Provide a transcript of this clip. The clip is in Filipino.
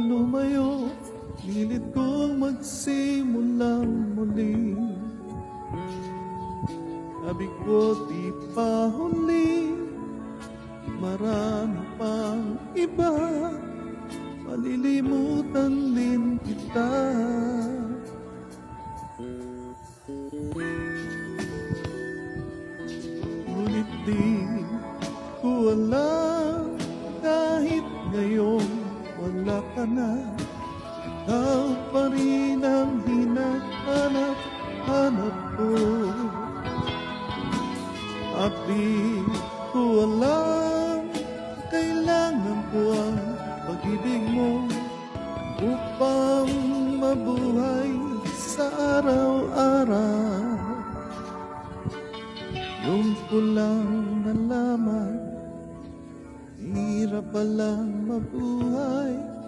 lumayo Pilit kong magsimulang muli. Sabi ko di pa huli Marami pang iba. Malilimutan din kita. Ngunit di ko alam Kahit ngayon ka na. Ikaw pa rin ang hinahanap-hanap ko. At di ko alam Kailangan ko ang pag-ibig mo Upang mabuhay sa araw-araw. Yung ko lang nalaman Hirap palang mabuhay